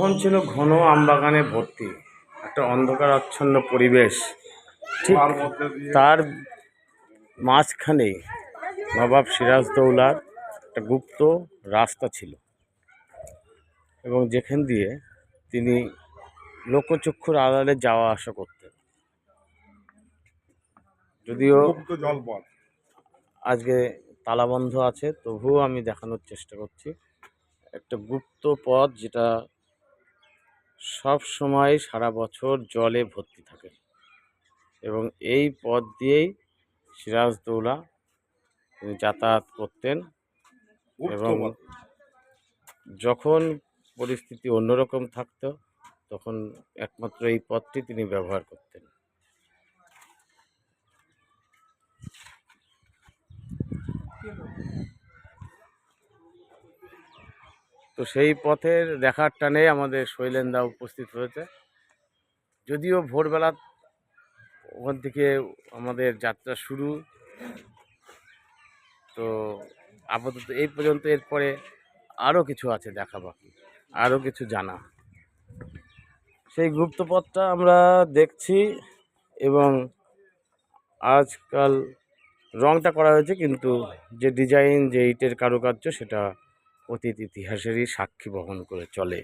তখন ছিল ঘন আমবাগানে ভর্তি একটা অন্ধকার আচ্ছন্ন পরিবেশ। ঠিক তার মাঝখানে নবাব সিরাজদৌলার একটা গুপ্ত রাস্তা ছিল এবং যেখান দিয়ে তিনি লোকচক্ষুর আড়ালে যাওয়া আসা করতেন। যদিও গুপ্ত জলপথ। আজকে তালাবন্ধ আছে তবুও আমি দেখানোর চেষ্টা করছি। একটা গুপ্ত পথ যেটা সব সময় সারা বছর জলে ভর্তি থাকে এবং এই পথ দিয়েই সিরাজদৌলা তিনি যাতায়াত করতেন এবং যখন পরিস্থিতি অন্যরকম থাকত তখন একমাত্র এই পথটি তিনি ব্যবহার করতেন। তো সেই পথের দেখার টানে আমাদের শৈলেন্দা উপস্থিত হয়েছে যদিও ভোরবেলা ওখান থেকে আমাদের যাত্রা শুরু, তো আপাতত এই পর্যন্ত এরপরে আরও কিছু আছে দেখা বাকি আরও কিছু জানা। সেই গুপ্তপথটা আমরা দেখছি এবং আজকাল রংটা করা হয়েছে, কিন্তু যে ডিজাইন, যে ইটের কারুকার্য সেটা অতীত ইতিহাসেরই সাক্ষী বহন করে চলে।